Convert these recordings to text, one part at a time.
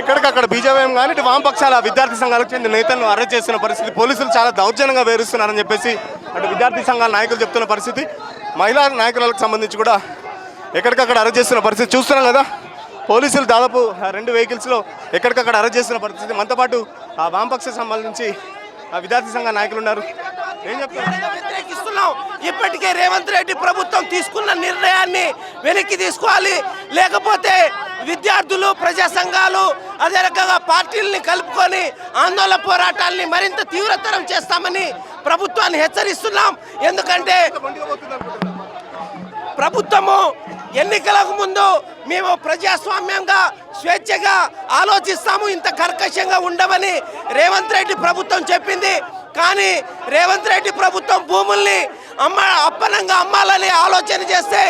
ఎక్కడికక్కడ బీజేపీ కానీ ఇటు వామపక్షాల విద్యార్థి సంఘాలకు చెందిన నేతలను అరెస్ట్ చేస్తున్న పరిస్థితి. పోలీసులు చాలా దౌర్జన్యంగా వేరుస్తున్నారని చెప్పేసి అటు విద్యార్థి సంఘాల నాయకులు చెప్తున్న పరిస్థితి. మహిళా నాయకులకు సంబంధించి కూడా ఎక్కడికక్కడ అరెస్ట్ చేస్తున్న పరిస్థితి చూస్తున్నాం కదా. పోలీసులు దాదాపు ఆ రెండు వెహికల్స్లో ఎక్కడికక్కడ అరెస్ట్ చేస్తున్న పరిస్థితి. మనతో పాటు ఆ వామపక్ష సంబంధించి ఆ విద్యార్థి సంఘ నాయకులు ఉన్నారు. ఏం చెప్తున్నాం ఇప్పటికే రేవంత్ రెడ్డి ప్రభుత్వం తీసుకున్న నిర్ణయాన్ని వెనక్కి తీసుకోవాలి. లేకపోతే విద్యార్థులు ప్రజా సంఘాలు అదే రకంగా పార్టీల్ని కలుపుకొని ఆందోళన పోరాటాల్ని మరింత తీవ్రతరం చేస్తామని ప్రభుత్వాన్ని హెచ్చరిస్తున్నాం. ఎందుకంటే ప్రభుత్వము ఎన్నికలకు ముందు మేము ప్రజాస్వామ్యంగా స్వేచ్ఛగా ఆలోచిస్తాము. ఇంత కర్కశంగా ఉండమని రేవంత్ రెడ్డి ప్రభుత్వం చెప్పింది. కానీ రేవంత్ రెడ్డి ప్రభుత్వం భూముల్ని అమ్మ అప్పనంగా అమ్మాలని ఆలోచన చేస్తే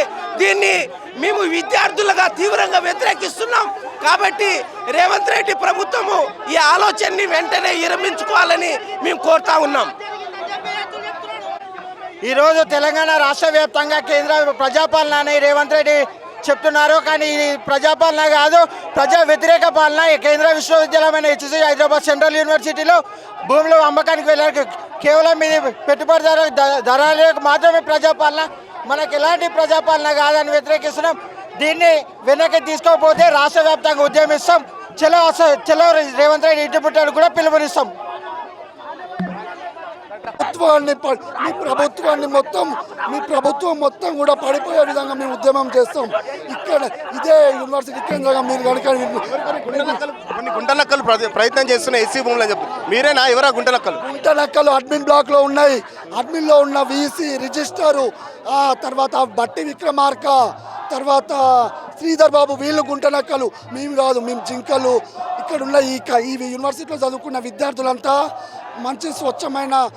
దీన్ని మేము విద్యార్థులుగా తీవ్రంగా వ్యతిరేకిస్తున్నాం. కాబట్టి రేవంత్ రెడ్డి ప్రభుత్వము ఈ ఆలోచనని వెంటనే విరమించుకోవాలని మేము కోరుతా ఉన్నాం. ఈరోజు తెలంగాణ రాష్ట్ర వ్యాప్తంగా కేంద్ర ప్రజాపాలన అని రేవంత్ రెడ్డి చెప్తున్నారు. కానీ ఇది ప్రజాపాలన కాదు ప్రజా వ్యతిరేక పాలన. కేంద్ర విశ్వవిద్యాలయమైన హెచ్సి హైదరాబాద్ సెంట్రల్ యూనివర్సిటీలో భూములు అమ్మకానికి వెళ్ళారు కేవలం ఇది పెట్టుబడిదారు ధరలకు దళాలకు మాత్రమే ప్రజాపాలన. మనకు ఎలాంటి ప్రజాపాలన కాదని వ్యతిరేకిస్తున్నాం. దీన్ని వెనక్కి తీసుకోకపోతే రాష్ట్ర వ్యాప్తంగా ఉద్యమిస్తాం. చలో అస- చలో రేవంత్ రెడ్డి ఇంటి పుట్టాడు కూడా పిలుపునిస్తాం. ప్రభుత్వాన్ని మీ ప్రభుత్వాన్ని మొత్తం మీ ప్రభుత్వం మొత్తం కూడా పడిపోయే విధంగా మేము ఉద్యమం చేస్తాం. ఇక్కడ ఇదే యూనివర్సిటీ కేంద్రంగా మీరు కనుక కొన్ని గుంటలక్కలు ప్ర- ప్రయత్నం చేస్తున్న ఎస్సీ భూములు అని చెప్పి మీరేనా? ఎవరా గుంటలక్కలు గుంటలక్కలు అడ్మిన్ బ్లాక్లో ఉన్నాయి. అడ్మిన్లో ఉన్న వీసీ రిజిస్టరు ఆ తర్వాత బట్టి విక్రమార్క తర్వాత శ్రీధర్ బాబు వీళ్ళు గుంటనక్కలు మేము కాదు మేము జింకలు. ఇక్కడున్న ఈ క- ఈ యూనివర్సిటీలో చదువుకున్న విద్యార్థులంతా మంచి స్వచ్ఛమైన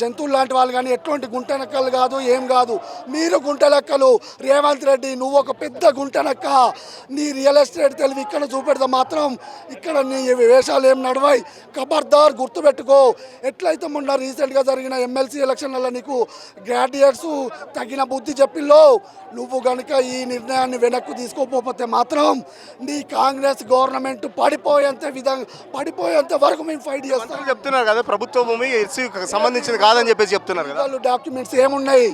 జంతువులు లాంటి వాళ్ళు కానీ ఎటువంటి గుంటనక్కలు కాదు ఏం కాదు. మీరు గుంట లెక్కలు రేవంత్ రెడ్డి నువ్వు ఒక పెద్ద గుంటనక్క నీ రియల్ ఎస్టేట్ తెలివి ఇక్కడ చూపెడితే మాత్రం ఇక్కడ నీ వేషాలు ఏం నడవాయి. ఖబర్దార్ గుర్తుపెట్టుకో. ఎట్లయితే మొన్న రీసెంట్గా జరిగిన ఎమ్మెల్సీ ఎలక్షన్లలో నీకు గ్రాడ్యుయేట్స్ తగిన బుద్ధి చెప్పిల్లో నువ్వు కనుక ఈ నిర్ణయాన్ని వెనక్కు తీసుకోకపోతే మాత్రం నీ కాంగ్రెస్ గవర్నమెంట్ పడిపోయేంత విధంగా పడిపోయేంత వరకు మేము ఫైట్ చేస్తాం. చెప్తున్నారు కదా ప్రభుత్వ భూమి ఎస్సీ సంబంధించింది కాదని చెప్పేసి చెప్తున్నారు కదా. లీగల్ డాక్యుమెంట్స్ ఏమున్నాయి?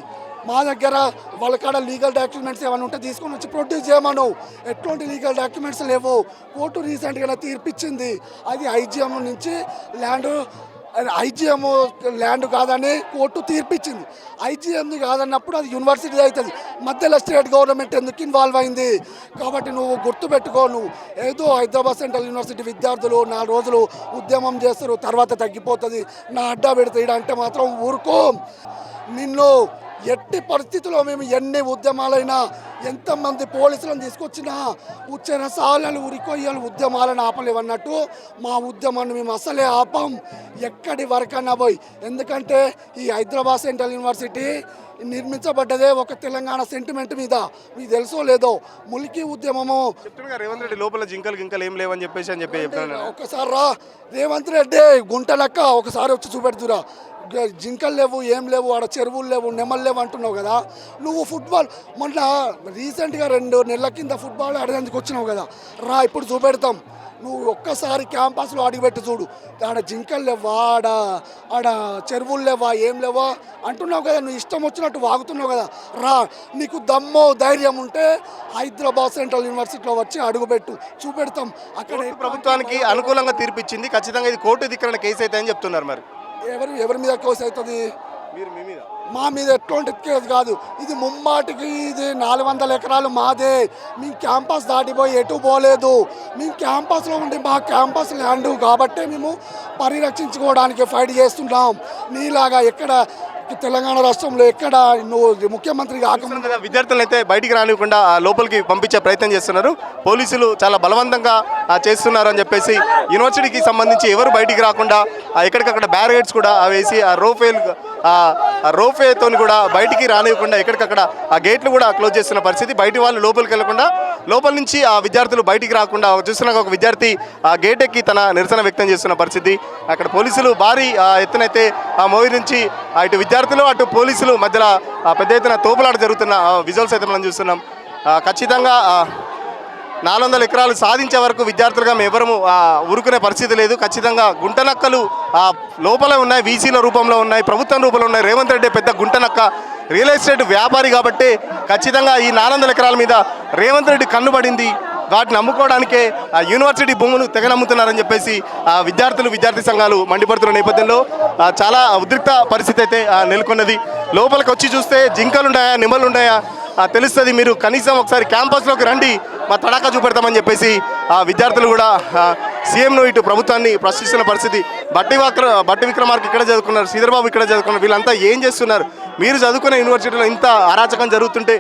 మా దగ్గర వాళ్ళ కాడ లీగల్ డాక్యుమెంట్స్ ఏమైనా ఉంటే తీసుకొని వచ్చి ప్రొడ్యూస్ చేయమను. ఎటువంటి లీగల్ డాక్యుమెంట్స్ లేవు. కోర్టు రీసెంట్గా తీర్పిచ్చింది. అది ఐజిఎం నుంచి ల్యాండ్ ఐజీఎం ల్యాండ్ కాదని కోర్టు తీర్పిచ్చింది. ఐజీఎం కాదన్నప్పుడు అది యూనివర్సిటీ అవుతుంది. మధ్యలో స్టేట్ గవర్నమెంట్ ఎందుకు ఇన్వాల్వ్ అయింది? కాబట్టి నువ్వు గుర్తుపెట్టుకో నువ్వు ఏదో హైదరాబాద్ సెంట్రల్ యూనివర్సిటీ విద్యార్థులు నాలుగు రోజులు ఉద్యమం చేస్తారు తర్వాత తగ్గిపోతుంది. నా అడ్డా పెడతాడు అంటే మాత్రం ఊరుకో. నిన్ను ఎట్టి పరిస్థితుల్లో మేము ఎన్ని ఉద్యమాలైనా ఎంతమంది పోలీసులను తీసుకొచ్చినా ఉచ్చిన సాలను ఉరికొయ్యలు ఉద్యమాలను ఆపలేవన్నట్టు మా ఉద్యమాన్ని మేము అసలే ఆపం. ఎక్కడి వరకన్నా పోయి. ఎందుకంటే ఈ హైదరాబాద్ సెంట్రల్ యూనివర్సిటీ నిర్మించబడ్డదే ఒక తెలంగాణ సెంటిమెంట్ మీద. మీకు తెలుసో లేదో ములికి ఉద్యమము. రేవంత్ రెడ్డి లోపల జింకలు గింకలు ఏం లేవని చెప్పేసి అని చెప్పి ఒకసారి రా. రేవంత్ రెడ్డి గుంట లెక్క ఒకసారి వచ్చి చూపెడుతురా. జింకలు లేవు ఏం లేవు ఆడ చెరువులు లేవు నెమలు లేవు అంటున్నావు కదా. నువ్వు ఫుట్బాల్ మొన్న రీసెంట్గా రెండు నెలల కింద ఫుట్బాల్ ఆడేందుకు వచ్చినావు కదా. రా ఇప్పుడు చూపెడతాం. నువ్వు ఒక్కసారి క్యాంపస్లో అడిగిపెట్టి చూడు. ఆడ జింకలు లేవా ఆడ ఆడ చెరువులు లేవా ఏం లేవా అంటున్నావు కదా. నువ్వు ఇష్టం వచ్చినట్టు వాగుతున్నావు కదా. రా నీకు దమ్మో ధైర్యం ఉంటే హైదరాబాద్ సెంట్రల్ యూనివర్సిటీలో వచ్చి అడుగుపెట్టు. చూపెడతాం. అక్కడ ప్రభుత్వానికి అనుకూలంగా తీర్పిచ్చింది. ఖచ్చితంగా ఇది కోర్టు ధిక్కరణ కేసు అయితే అని చెప్తున్నారు మరి. ఎవరు ఎవరి మీద కేసు అవుతుంది? మీరు మీ మీద. మా మీద ఎటువంటి కేసు కాదు. ఇది ముమ్మాటికి ఇది నాలుగు వందల ఎకరాలు మాదే. మేము క్యాంపస్ దాటిపోయి ఎటు పోలేదు. మేము క్యాంపస్లో ఉండి మా క్యాంపస్ ల్యాండ్ కాబట్టి మేము పరిరక్షించుకోవడానికి ఫైట్ చేస్తున్నాం. నీలాగా ఎక్కడ తెలంగాణ రాష్ట్రంలో ఎక్కడ నువ్వు ముఖ్యమంత్రి కాకుండా విద్యార్థులను అయితే బయటికి రానివ్వకుండా లోపలికి పంపించే ప్రయత్నం చేస్తున్నారు. పోలీసులు చాలా బలవంతంగా చేస్తున్నారు అని చెప్పేసి యూనివర్సిటీకి సంబంధించి ఎవరు బయటికి రాకుండా ఎక్కడికక్కడ బ్యారిగేట్స్ కూడా ఆ వేసి ఆ రోఫేల్ రోఫేతో కూడా బయటికి రానివ్వకుండా ఎక్కడికక్కడ ఆ గేట్లు కూడా క్లోజ్ చేస్తున్న పరిస్థితి. బయటి వాళ్ళు లోపలికి వెళ్ళకుండా లోపల నుంచి ఆ విద్యార్థులు బయటికి రాకుండా చూస్తున్న ఒక విద్యార్థి ఆ గేట్ ఎక్కి తన నిరసన వ్యక్తం చేస్తున్న పరిస్థితి. అక్కడ పోలీసులు భారీ ఆ, ఎత్తునైతే ఆ మోయి నుంచి అటు విద్యార్థులు అటు పోలీసులు మధ్యలో పెద్ద ఎత్తున తోపులాట జరుగుతున్న విజువల్స్ అయితే మనం చూస్తున్నాం. ఖచ్చితంగా నాలుగు వందల ఎకరాలు సాధించే వరకు విద్యార్థులుగా మేము ఎవరము ఆ, ఊరుకునే పరిస్థితి లేదు. ఖచ్చితంగా గుంటనక్కలు లోపల ఉన్నాయి వీసీల రూపంలో ఉన్నాయి ప్రభుత్వం రూపంలో ఉన్నాయి. రేవంత్ రెడ్డి పెద్ద గుంటనక్క రియల్ ఎస్టేట్ వ్యాపారి కాబట్టి ఖచ్చితంగా ఈ నాలుగు ఎకరాల మీద రేవంత్ రెడ్డి కన్నుబడింది వాటిని అమ్ముకోవడానికే ఆ యూనివర్సిటీ భూములు తెగనమ్ముతున్నారని చెప్పేసి ఆ విద్యార్థులు విద్యార్థి సంఘాలు మండిపడుతున్న నేపథ్యంలో చాలా ఉద్రిక్త పరిస్థితి అయితే నెలకొన్నది. లోపలికి వచ్చి చూస్తే జింకలున్నాయా నిమ్మలున్నాయా తెలుస్తుంది మీరు కనీసం ఒకసారి క్యాంపస్లోకి రండి మా తడాకా చూపెడతామని చెప్పేసి ఆ విద్యార్థులు కూడా సీఎంను ఇటు ప్రభుత్వాన్ని ప్రశ్నిస్తున్న పరిస్థితి. బట్టి వక్ర బట్టి విక్రమార్క ఇక్కడ చదువుకున్నారు శ్రీధర్బాబు ఇక్కడ చదువుకున్నారు వీళ్ళంతా ఏం చేస్తున్నారు? మీరు చదువుకునే యూనివర్సిటీలో ఇంత అరాచకం జరుగుతుంటే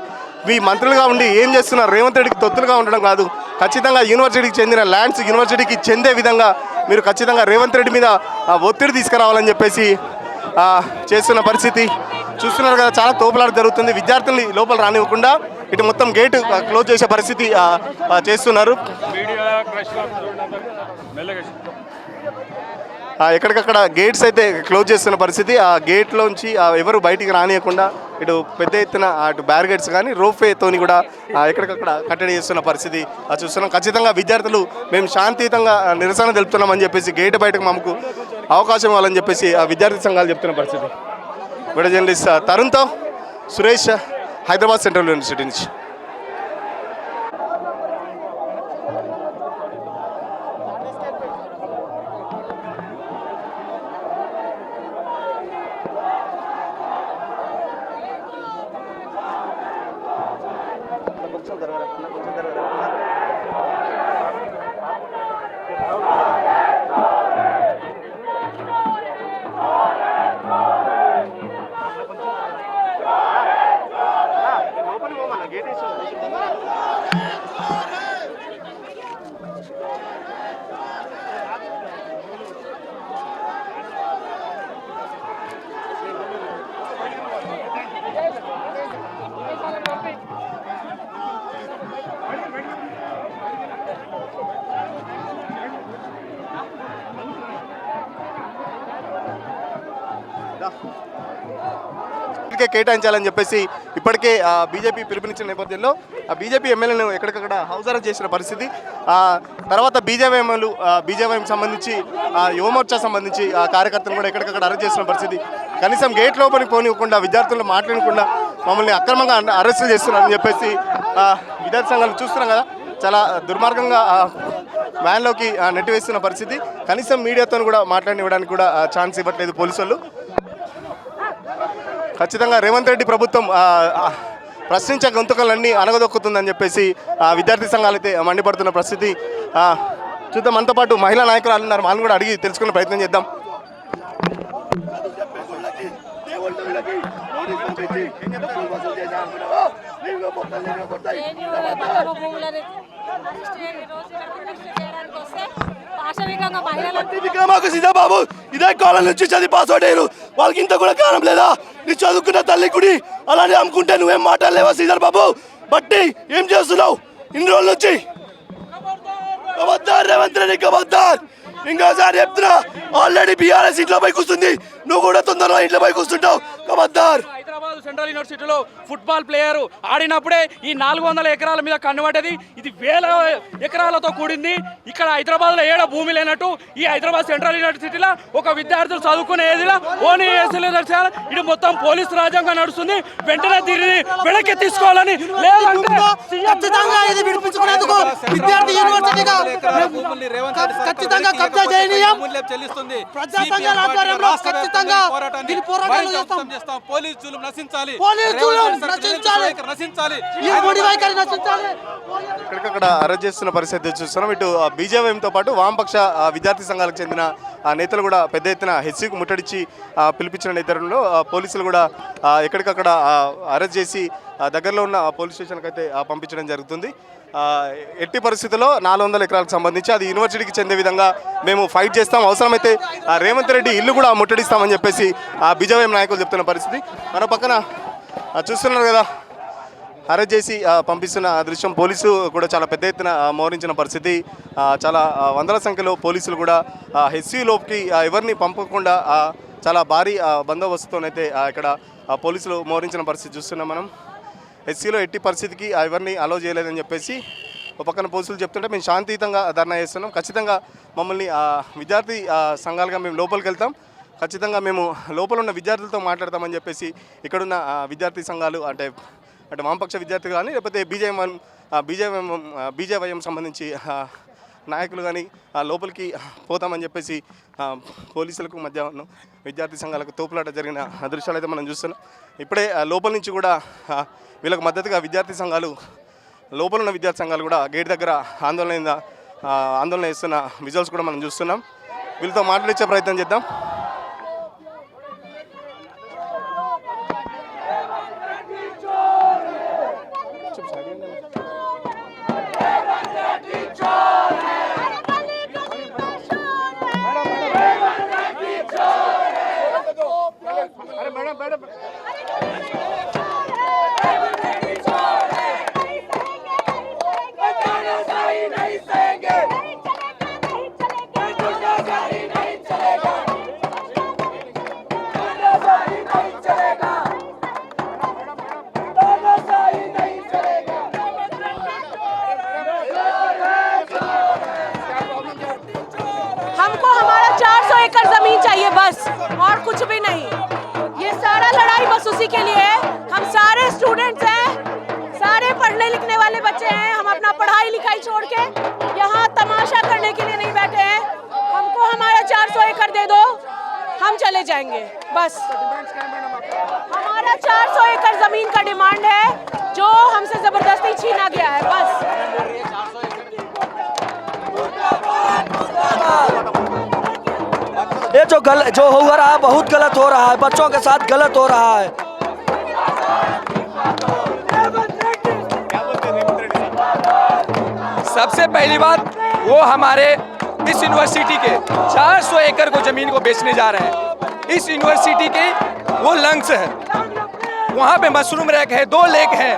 మీ మంత్రులుగా ఉండి ఏం చేస్తున్నారు? రేవంత్ రెడ్డికి తొత్తులుగా ఉండడం కాదు. ఖచ్చితంగా యూనివర్సిటీకి చెందిన ల్యాండ్స్ యూనివర్సిటీకి చెందే విధంగా మీరు ఖచ్చితంగా రేవంత్ రెడ్డి మీద ఒత్తిడి తీసుకురావాలని చెప్పేసి చేస్తున్న పరిస్థితి. చూస్తున్నారు కదా చాలా తోపులాట జరుగుతుంది. విద్యార్థుల్ని లోపల రానివ్వకుండా ఇటు మొత్తం గేట్ క్లోజ్ చేసే పరిస్థితి చేస్తున్నారు. ఎక్కడికక్కడ గేట్స్ అయితే క్లోజ్ చేస్తున్న పరిస్థితి. ఆ గేట్లోంచి ఎవరు బయటికి రానియకుండా ఇటు పెద్ద ఎత్తున అటు బ్యారిగేట్స్ కానీ రోఫ్వేతోని కూడా ఎక్కడికక్కడ కట్టడి చేస్తున్న పరిస్థితి చూస్తున్నాం. ఖచ్చితంగా విద్యార్థులు మేము శాంతియుతంగా నిరసన తెలుపుతున్నామని చెప్పేసి గేట్ బయటకు మాకు అవకాశం ఇవ్వాలని చెప్పేసి ఆ విద్యార్థి సంఘాలు చెప్తున్న పరిస్థితి. వీడియో జర్నలిస్ట్ తరుణ్తో సురేష్ హైదరాబాద్ సెంట్రల్ యూనివర్సిటీ నుంచి. Get it? Dag. ఇప్పటికే కేటాయించాలని చెప్పేసి ఇప్పటికే బీజేపీ పిలుపునిచ్చిన నేపథ్యంలో ఆ బీజేపీ ఎమ్మెల్యేను ఎక్కడికక్కడ హౌస్ అరెస్ట్ చేసిన పరిస్థితి. తర్వాత బీజేపీ ఎమ్మెల్యేలు బీజేపీకి సంబంధించి యువమోర్చా సంబంధించి ఆ కార్యకర్తలు కూడా ఎక్కడికక్కడ అరెస్ట్ చేసిన పరిస్థితి. కనీసం గేట్ లోపలికి పోనివ్వకుండా విద్యార్థులు మాట్లాడకుండా మమ్మల్ని అక్రమంగా అన్న- అరెస్ట్ చేస్తున్నారని చెప్పేసి విద్యార్థి సంఘాలు చూస్తున్నాం కదా. చాలా దుర్మార్గంగా వ్యాన్లోకి ఆ, నెట్టివేస్తున్న పరిస్థితి. కనీసం మీడియాతో కూడా మాట్లాడినివ్వడానికి కూడా ఛాన్స్ ఇవ్వట్లేదు పోలీసు వాళ్ళు. ఖచ్చితంగా రేవంత్ రెడ్డి ప్రభుత్వం ప్రశ్నించే గొంతుకలన్నీ అనగదొక్కుతుందని చెప్పేసి విద్యార్థి సంఘాలు అయితే మండిపడుతున్న పరిస్థితి చూద్దాం మనతో పాటు మహిళా నాయకురాలు ఉన్నారు వాళ్ళని కూడా అడిగి తెలుసుకునే ప్రయత్నం చేద్దాం విక్రమాకు సీతాబాబు ఇదే కాలం నుంచి చదివి పాస్ అవుట్ అయ్యారు. వాళ్ళకి ఇంత కూడా కారణం లేదా? నీ చదువుకున్న తల్లి కుడి అలానే అమ్ముకుంటే నువ్వేం మాట్లాడలేవా శ్రీధర్ బాబు బట్టి ఏం చేస్తున్నావు? ఇన్ని రోజుల నుంచి? కబద్దార్ రేవంత్ రెడ్డి కబద్దార్ ఇంకోసారి చెప్తున్నా ఆల్రెడీ బీఆర్ఎస్ ఇంట్లో పై కూర్చుంది. నువ్వు కూడా తొందరలో ఇంట్లో పై కూర్చుంటావు కబద్దార్ సెంట్రల్ యూనివర్సిటీలో ఫుట్బాల్ ప్లేయర్ ఆడినప్పుడే ఈ నాలుగు వందల ఎకరాల మీద కన్నుబడ్డది ఇది వేల ఎకరాలతో కూడింది. ఇక్కడ హైదరాబాద్లో ఏడ భూమి లేనట్టు ఈ హైదరాబాద్ సెంట్రల్ యూనివర్సిటీలో ఒక విద్యార్థులు చదువుకునే ఏదిలా? ఓనీ ఇది మొత్తం పోలీసు రాజ్యంగా నడుస్తుంది. వెంటనే దీనిని వెనక్కి తీసుకోవాలని లేదంటే విడిపించుకునేందుకు విద్యార్థి యూనివర్సిటీగా ఖచ్చితంగా కబ్జా చేయనీయం చెల్లిస్తుంది ప్రజా సంఘాల ఆధ్వర్యంలో ఖచ్చితంగా దీని పోరాటాలు చేస్తాం. చేస్తాం పోలీసులు నశించాలి రెడ్డి నశించాలి. నశించాలి ఈ వైఖరి నశించాలి ఎక్కడికక్కడ అరెస్ట్ చేస్తున్న పరిస్థితి చూస్తున్నాం ఇటు బీజేపీతో పాటు వామపక్ష ఆ, విద్యార్థి సంఘాలకు చెందిన ఆ, నేతలు కూడా పెద్ద ఎత్తున హెచ్సికు ముట్టడిచ్చి పిలిపించిన నేతల్లో పోలీసులు కూడా ఎక్కడికక్కడ అరెస్ట్ చేసి దగ్గరలో ఉన్న పోలీస్ స్టేషన్కి అయితే ఆ, పంపించడం జరుగుతుంది ఎట్టి పరిస్థితుల్లో నాలుగు వందల ఎకరాలకు సంబంధించి అది యూనివర్సిటీకి చెందే విధంగా మేము ఫైట్ చేస్తాం. అవసరమైతే రేవంత్ రెడ్డి ఇల్లు కూడా ముట్టడిస్తామని చెప్పేసి ఆ బీజేపీ నాయకులు చెప్తున్న పరిస్థితి. మరో పక్కన చూస్తున్నారు కదా అరెస్ట్ చేసి పంపిస్తున్న దృశ్యం పోలీసు కూడా చాలా పెద్ద ఎత్తున మోహరించిన పరిస్థితి. చాలా వందల సంఖ్యలో పోలీసులు కూడా హెచ్సీలోకి ఎవరిని పంపకుండా చాలా భారీ బందోబస్తుతోనైతే ఇక్కడ పోలీసులు మోహరించిన పరిస్థితి చూస్తున్నాం మనం. ఎస్సీలో ఎట్టి పరిస్థితికి ఆ, ఎవరిని అలో చేయలేదని చెప్పేసి ఒక పక్కన పోలీసులు చెప్తుంటే మేము శాంతియుతంగా ధర్నా చేస్తున్నాం. ఖచ్చితంగా మమ్మల్ని విద్యార్థి సంఘాలుగా మేము లోపలికి వెళ్తాం. ఖచ్చితంగా మేము లోపల ఉన్న విద్యార్థులతో మాట్లాడతామని చెప్పేసి ఇక్కడున్న విద్యార్థి సంఘాలు అంటే అంటే వామపక్ష విద్యార్థులు కానీ లేకపోతే బీజేఎం బీజేఎం బీజేవైఎం సంబంధించి నాయకులు కానీ లోపలికి పోతామని చెప్పేసి పోలీసులకు మధ్య విద్యార్థి సంఘాలకు తోపులాట జరిగిన దృశ్యాలు అయితే మనం చూస్తున్నాం. ఇప్పుడే లోపల నుంచి కూడా వీళ్ళకు మద్దతుగా విద్యార్థి సంఘాలు లోపల ఉన్న విద్యార్థి సంఘాలు కూడా గేట్ దగ్గర ఆందోళన ఆందోళన చేస్తున్న విజువల్స్ కూడా మనం చూస్తున్నాం. వీళ్ళతో మాట్లాడించే ప్రయత్నం చేద్దాం. चाहिए बस, और कुछ भी नहीं। ये सारा लड़ाई बस उसी के लिए है। हम सारे स्टूडेंट्स हैं, सारे पढ़ने लिखने वाले बच्चे हैं। हम अपना पढ़ाई लिखाई छोड़ के यहाँ तमाशा करने के लिए नहीं बैठे हैं। हमको हमारा 400 एकड़ दे दो, हम चले जाएँगे। बस। हमारा 400 एकड़ ज़मीन का डिमांड है, जो हमसे ज़बरदस्ती छीना गया है। बस। ये जो गल, जो हो रहा है, बहुत गलत हो रहा है। बच्चों के साथ गलत हो रहा है। सबसे पहली बात, वो हमारे इस यूनिवर्सिटी के 400 एकड़ को ज़मीन को बेचने जा रहे हैं। इस यूनिवर्सिटी के वो लंग्स है। वहाँ पे मशरूम रैक है, दो लेक है।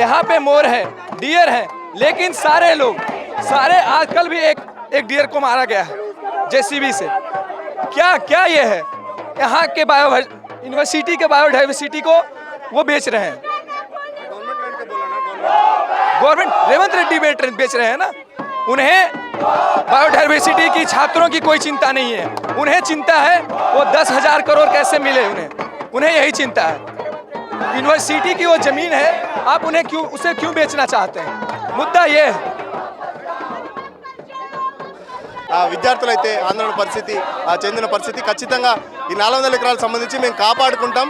यहाँ पे मोर है, डियर है। लेकिन सारे लोग, सारे आजकल भी एक एक डियर को मारा गया है। जेसीबी से। क्या क्या ये है? यहाँ के बायो यूनिवर्सिटी के बायोडाइवर्सिटी को वो बेच रहे हैं। गवर्नमेंट रेवंत रेड्डी बेच रहे हैं ना? उन्हें बायोडाइवर्सिटी की छात्रों की कोई चिंता नहीं है। उन्हें चिंता है वो दस हज़ार करोड़ कैसे मिले उन्हें? उन्हें यही चिंता है। यूनिवर्सिटी की वो ज़मीन है, आप उन्हें क्यों, उसे क्यों बेचना चाहते हैं? मुद्दा ये है ఆ విద్యార్థులు అయితే ఆందోళన పరిస్థితి చెందిన పరిస్థితి ఖచ్చితంగా ఈ నాలుగు వందల ఎకరాలకు సంబంధించి మేము కాపాడుకుంటాం.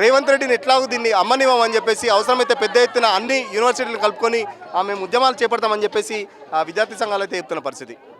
రేవంత్ రెడ్డిని ఎట్లాగో దీన్ని అమ్మనివ్వమని చెప్పేసి అవసరమైతే పెద్ద ఎత్తున అన్ని యూనివర్సిటీలు కలుపుకొని ఆ మేము ఉద్యమాలు చేపడతామని చెప్పేసి ఆ విద్యార్థి సంఘాలు అయితే చెప్తున్న పరిస్థితి.